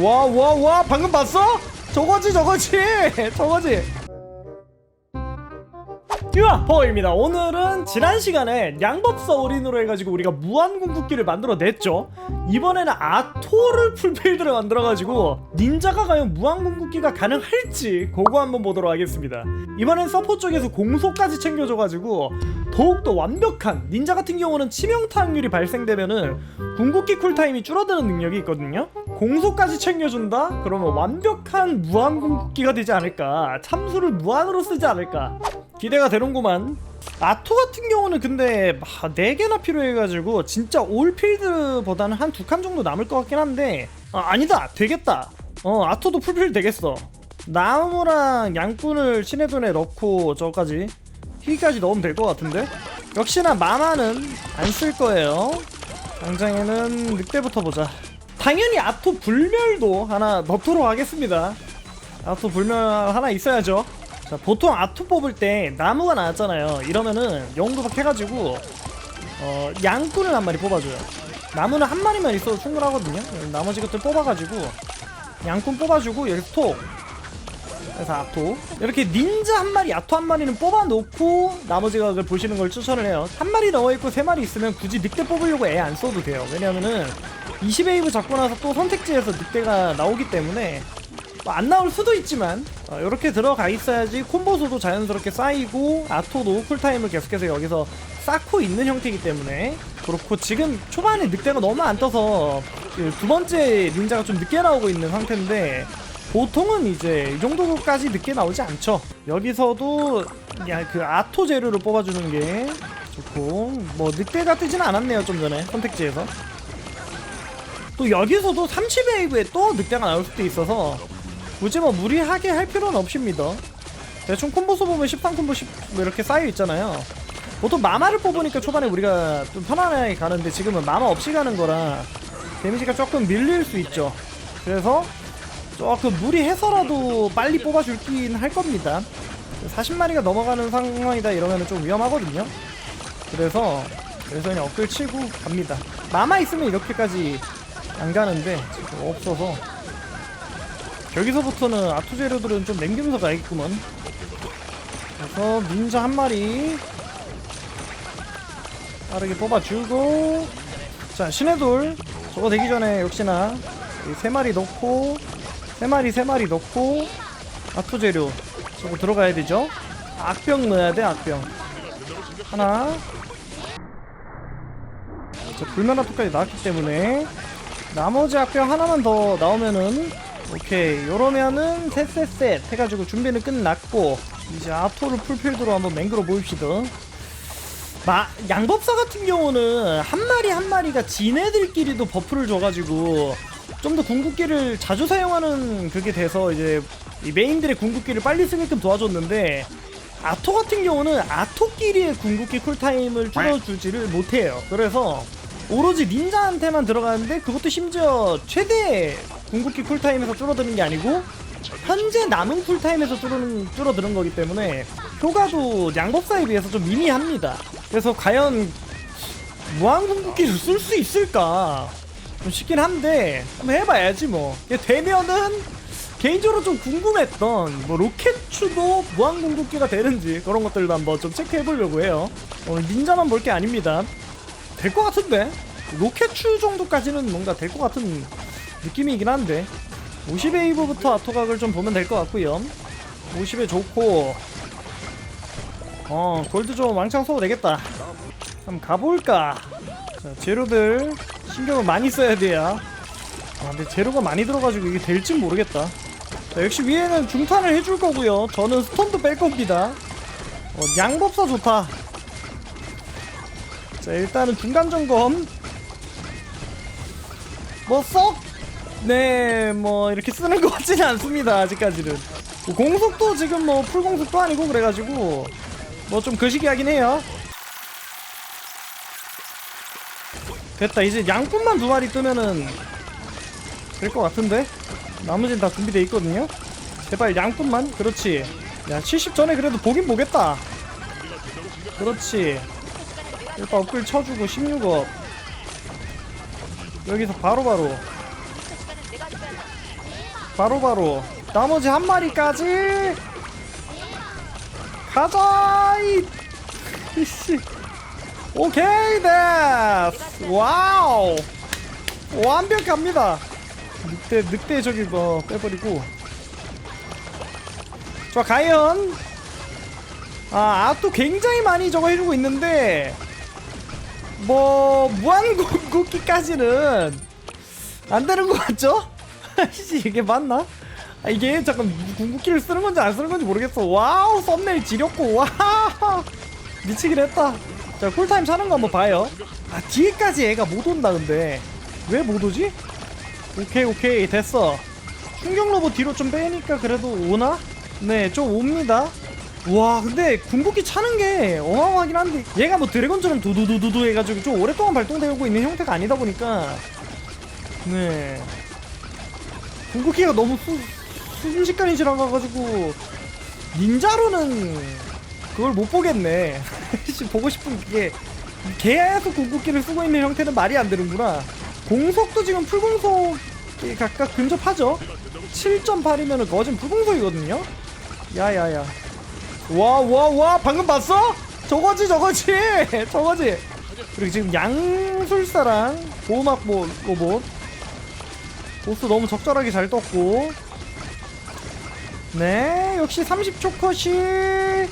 와 와 와 방금 봤어? 저거지 저거지. 저거지. 유아 버입니다. 오늘은 지난 시간에 양법사 올인으로 해가지고 우리가 무한궁극기를 만들어냈죠. 이번에는 아토를 풀필드를 만들어가지고 닌자가 과연 무한궁극기가 가능할지 그거 한번 보도록 하겠습니다. 이번엔 서포 쪽에서 공소까지 챙겨줘가지고 더욱더 완벽한 닌자 같은 경우는 치명타 확률이 발생되면은 궁극기 쿨타임이 줄어드는 능력이 있거든요 공소까지 챙겨준다? 그러면 완벽한 무한궁극기가 되지 않을까? 참수를 무한으로 쓰지 않을까? 기대가 되는구만. 아토 같은 경우는 근데 아, 4개나 필요해가지고 진짜 올필드보다는 한 두 칸 정도 남을 것 같긴 한데. 아, 아니다. 되겠다. 어 아토도 풀필드 되겠어. 나무랑 양꾼을 신해돈에 넣고 저까지 희까지 넣으면 될 것 같은데? 역시나 마마는 안 쓸 거예요. 당장에는 늑대부터 보자 당연히 아토 불멸도 하나 넣도록 하겠습니다. 아토 불멸 하나 있어야죠. 자 보통 아토 뽑을 때 나무가 나왔잖아요. 이러면은 영도박 해가지고 어 양꾼을 한 마리 뽑아줘요. 나무는 한 마리만 있어도 충분하거든요. 나머지 것들 뽑아가지고 양꾼 뽑아주고 여기 톡 그래서 아토. 이렇게 닌자 한 마리 아토 한 마리는 뽑아놓고 나머지 각을 보시는 걸 추천을 해요. 한 마리 넣어있고 세 마리 있으면 굳이 늑대 뽑으려고 애 안 써도 돼요. 왜냐면은 20웨이브 잡고 나서 또 선택지에서 늑대가 나오기 때문에 뭐안 나올 수도 있지만 어, 이렇게 들어가 있어야지 콤보수도 자연스럽게 쌓이고 아토도 쿨타임을 계속해서 여기서 쌓고 있는 형태이기 때문에 그렇고 지금 초반에 늑대가 너무 안 떠서 그 두 번째 닌자가 좀 늦게 나오고 있는 상태인데 보통은 이제 이 정도까지 늦게 나오지 않죠 여기서도 야그 아토 재료를 뽑아주는 게 좋고 뭐 늑대가 뜨지는 않았네요 좀 전에 선택지에서 또 여기서도 30웨이브에 또 늑대가 나올 수도 있어서 굳이 뭐 무리하게 할 필요는 없습니다. 대충 콤보수 보면 13콤보 10뭐 이렇게 쌓여 있잖아요. 보통 마마를 뽑으니까 초반에 우리가 좀 편안하게 가는데 지금은 마마 없이 가는 거라 데미지가 조금 밀릴 수 있죠. 그래서 조금 무리해서라도 빨리 뽑아줄긴 할 겁니다. 40마리가 넘어가는 상황이다 이러면 좀 위험하거든요. 그래서 그래서 그냥 업글 치고 갑니다. 마마 있으면 이렇게까지 안 가는데 지금 없어서 여기서부터는 아토 재료들은 좀 남기면서 가야겠구먼 그래서 닌자 한 마리 빠르게 뽑아주고 자 신의 돌 저거 되기 전에 역시나 이세 마리 넣고 세 마리 세 마리 넣고 아토 재료. 저거 들어가야 되죠? 악병 넣어야 돼 악병. 하나. 자 불면 아토까지 나왔기 때문에 나머지 악병 하나만 더 나오면은 오케이. 요러면은 셋셋셋 해가지고 준비는 끝났고 이제 아토를 풀필드로 한번 맹글어 보입시다. 마, 양법사 같은 경우는 한 마리 한 마리가 지네들끼리도 버프를 줘가지고 좀 더 궁극기를 자주 사용하는 그게 돼서 이제 이 메인들의 궁극기를 빨리 쓰게끔 도와줬는데 아토 같은 경우는 아토끼리의 궁극기 쿨타임을 줄여주지를 못해요. 그래서 오로지 닌자한테만 들어가는데 그것도 심지어 최대 궁극기 쿨타임에서 줄어드는 게 아니고 현재 남은 쿨타임에서 줄어드는, 줄어드는 거기 때문에 효과도 양법사에 비해서 좀 미미합니다. 그래서 과연 무한 궁극기를 쓸 수 있을까 좀 싶긴 한데 한번 해봐야지 뭐. 이게 되면은 개인적으로 좀 궁금했던 뭐 로켓추도 무한 궁극기가 되는지 그런 것들도 한번 좀 체크해 보려고 해요. 오늘 닌자만 볼 게 아닙니다. 될 것 같은데? 로켓추 정도까지는 뭔가 될 것 같은 느낌이긴 한데. 50웨이브부터 아토각을 좀 보면 될 것 같고요. 50에 좋고 어 골드 좀 왕창 써도 되겠다. 한번 가볼까 자 재료들 신경을 많이 써야 돼요. 아 근데 재료가 많이 들어가지고 이게 될진 모르겠다. 자, 역시 위에는 중탄을 해줄 거고요. 저는 스톤도 뺄 겁니다. 어, 양법사 좋다. 자 일단은 중간 점검. 뭐 썩? 네 뭐 이렇게 쓰는 것 같지는 않습니다 아직까지는. 뭐 공속도 지금 뭐 풀공속도 아니고 그래가지고 뭐좀 거시기하긴 해요 됐다. 이제 양꾼만 두 마리 뜨면은 될 것 같은데? 나머지는 다 준비돼 있거든요. 제발 양꾼만. 그렇지. 야 70 전에 그래도 보긴 보겠다. 그렇지. 일단 업글 쳐주고 16업. 여기서 바로바로. 바로바로. 나머지 한 마리까지 가자! 이 이씨 오케이 됐 와우 완벽합니다 늑대 늑대 저기 뭐 빼버리고 좋아 과연 아 아또 굉장히 많이 저거 해주고 있는데 뭐 무한궁극기까지는 안 되는 것 같죠? 씨 이게 맞나? 아, 이게 잠깐 궁극기를 쓰는 건지 안 쓰는 건지 모르겠어. 와우 썸네일 지렸고 와 미치긴 했다. 자 쿨타임 차는 거 한번 봐요. 아 뒤에까지 애가 못 온다 근데 왜 못 오지? 오케이 오케이 됐어. 충격 로봇 뒤로 좀 빼니까 그래도 오나? 네 좀 옵니다. 와 근데 궁극기 차는 게 어마어마하긴 한데 얘가 뭐 드래곤처럼 두두두두두 해가지고 좀 오랫동안 발동되고 있는 형태가 아니다 보니까 네 궁극기가 너무 수, 순식간에 지나가가지고 닌자로는 그걸 못 보겠네 씨, 보고 싶은 게 계속 궁극기를 쓰고 있는 형태는 말이 안 되는구나. 공속도 지금 풀공속에 각각 근접하죠? 7.8이면은 거진 풀공속이거든요? 야야야. 와 와 와 방금 봤어? 저거지 저거지 저거지. 그리고 지금 양술사랑 보호막 뭐 로봇 보스 너무 적절하게 잘 떴고. 네 역시 30초 컷이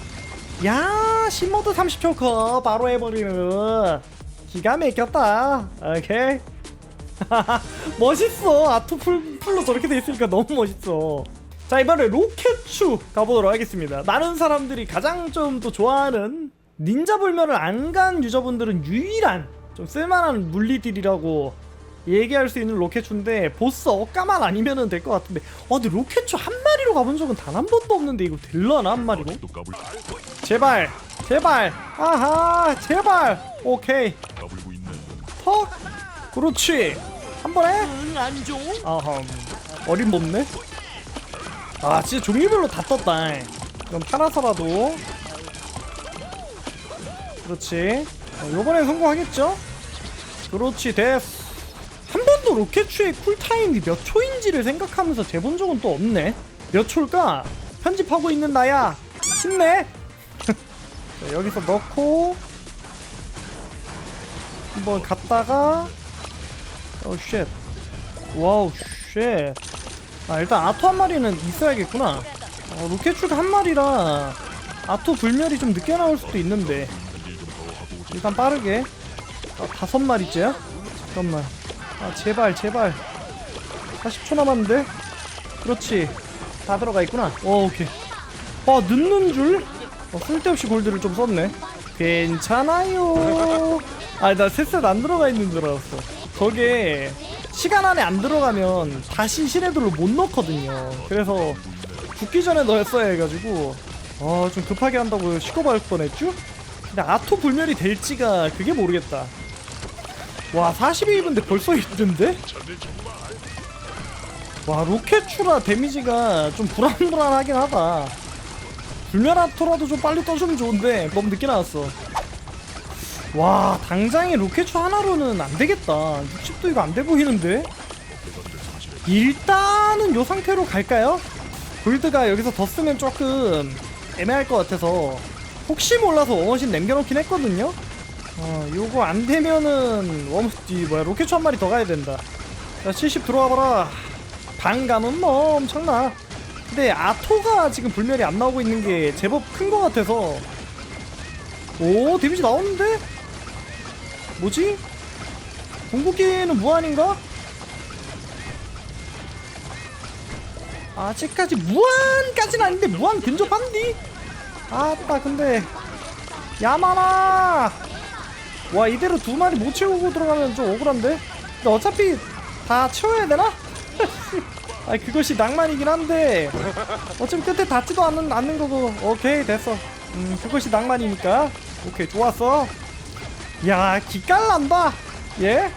야 신모드 30초 컷 바로 해버리는. 기가 막혔다. 오케이. 멋있어. 아토 풀, 풀로 저렇게 돼 있으니까 너무 멋있어. 자 이번에 로켓추 가보도록 하겠습니다. 많은 사람들이 가장 좀 또 좋아하는 닌자 불멸을 안 간 유저분들은 유일한 좀 쓸만한 물리들이라고 얘기할 수 있는 로켓추인데 보스 억가만 아니면은 될것 같은데. 어 근데 로켓추 한 마리로 가본 적은 단 한 번도 없는데 이거 될라나 한 마리로? 제발 제발. 아하 제발. 오케이. 턱 그렇지. 한 번에? 아하. 어림없네? 아 진짜 종류별로 다 떴다. 그럼 팔아서라도. 그렇지. 어, 요번엔 성공하겠죠? 그렇지 됐어 한 번도 로켓추의 쿨타임이 몇 초인지를 생각하면서 재본 적은 또 없네. 몇 초일까? 편집하고 있는 나야. 힘내. 자, 여기서 넣고 한번 갔다가. 어쉣. 와우 쉣. 아, 일단 아토 한 마리는 있어야겠구나. 어, 로켓추가 한 마리라 아토 불멸이 좀 늦게 나올 수도 있는데. 일단 빠르게. 아, 다섯 마리째야? 잠깐만 아 제발 제발. 40초 남았는데? 그렇지. 다 들어가 있구나. 오 오케이. 아 늦는 줄? 어, 쓸데없이 골드를 좀 썼네. 괜찮아요. 아나 셋셋 안 들어가 있는 줄 알았어. 저게 시간 안에 안 들어가면 다시 시네드로 못 넣거든요. 그래서 죽기 전에 넣었어야 해가지고. 어좀 급하게 한다고 식어버릴 뻔했죠? 근데 아토 불멸이 될지가 그게 모르겠다 와 42분인데 벌써 있던데? 와 로켓추라 데미지가 좀 불안불안하긴 하다. 불멸 아토라도 좀 빨리 떠주면 좋은데 너무 늦게 나왔어. 와 당장에 로켓추 하나로는 안 되겠다. 60도 이거 안 돼 보이는데? 일단은 요 상태로 갈까요? 골드가 여기서 더 쓰면 조금 애매할 것 같아서. 혹시 몰라서 워머신 남겨놓긴 했거든요 어 요거 안 되면은 워머신 뭐야 로켓추 한 마리 더 가야 된다 자 70 들어와 봐라 반감은 뭐 엄청나 근데 아토가 지금 불멸이 안 나오고 있는 게 제법 큰 것 같아서 오 데미지 나오는데? 뭐지? 궁극기는 무한인가? 아직까지 무한까지는 아닌데 무한 근접한디? 아따 근데 야마나 와 이대로 두 마리 못 채우고 들어가면 좀 억울한데? 근데 어차피 다 채워야 되나? 아 그것이 낭만이긴 한데. 어차피 끝에 닿지도 않는, 않는 거고. 오케이 됐어. 음 그것이 낭만이니까. 오케이 좋았어. 야 기깔난다. 예?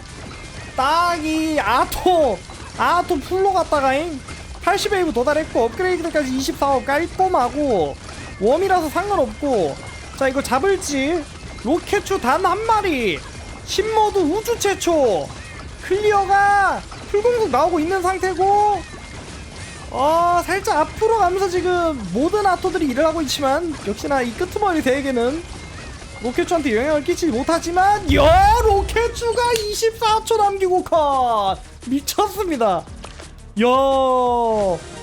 딱이 아토 아토 풀로 갔다가잉 80웨이브 도달했고 업그레이드까지 24억 깔끔하고 웜이라서 상관없고. 자 이거 잡을지 로켓추 단 한 마리 신모드 우주 최초 클리어가 풀공속 나오고 있는 상태고 어 살짝 앞으로 가면서 지금 모든 아토들이 일을 하고 있지만 역시나 이 끄트머리 대에게는 로켓주한테 영향을 끼치지 못하지만 야 로켓주가 24초 남기고 컷! 미쳤습니다. 야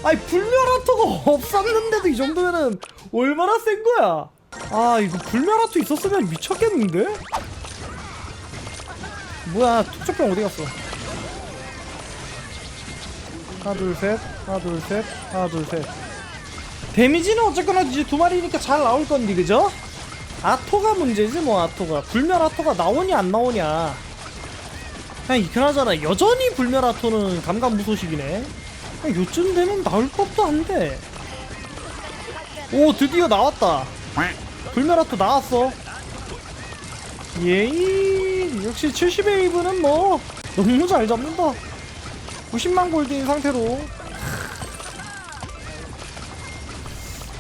아니 불멸 아토가 없었는데도 이 정도면은 얼마나 센 거야 아 이거 불멸아토 있었으면 미쳤겠는데? 뭐야 투척병 어디 갔어? 하나 둘셋. 하나 둘셋. 하나 둘셋. 데미지는 어쨌거나 이제 두 마리니까 잘 나올 건데 그죠? 아토가 문제지 뭐 아토가. 불멸 아토가 나오냐 안 나오냐. 그냥 그나저나 여전히 불멸 아토는 감감무소식이네. 요쯤 되면 나올 법도 한데. 오 드디어 나왔다 불멸 아토 나왔어. 예이 역시 70의 이브는 뭐 너무 잘 잡는다. 90만 골드인 상태로.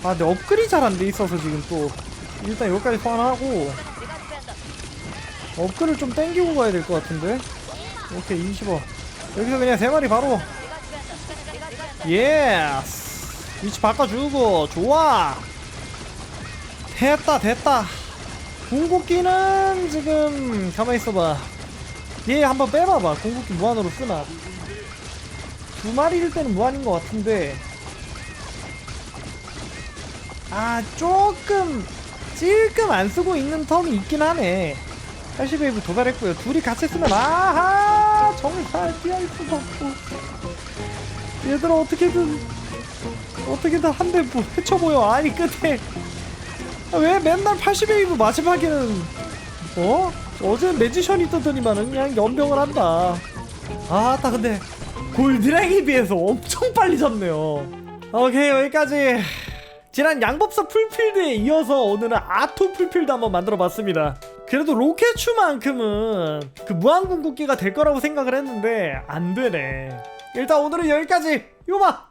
아 근데 업글이 잘 안 돼 있어서 지금 또 일단 여기까지 소환하고 업글을 좀 땡기고 가야 될 것 같은데? 오케이 20원 여기서 그냥 세 마리 바로. 예스! 위치 바꿔주고 좋아 됐다 됐다. 궁극기는 지금 가만히 있어봐. 얘 한번 빼봐봐. 궁극기 무한으로 쓰나. 두 마리일 때는 무한인 것 같은데. 아 조금 찔끔 안 쓰고 있는 텀이 있긴 하네. 80웨이브 도달했고요. 둘이 같이 쓰면 아하 정말 피할 수가 없고. 얘들아 어떻게든 어떻게든 한대뭐 헤쳐보여. 아니 끝에 아, 왜 맨날 80웨이브 마지막에는 어? 어제 매지션이 뜨더니만은 그냥 연병을 한다. 아따 근데 골드랭에 비해서 엄청 빨리 잡네요. 오케이 여기까지. 지난 양법사 풀필드에 이어서 오늘은 아토 풀필드 한번 만들어 봤습니다. 그래도 로켓추만큼은 그 무한궁극기가 될 거라고 생각을 했는데 안 되네. 일단 오늘은 여기까지. 요마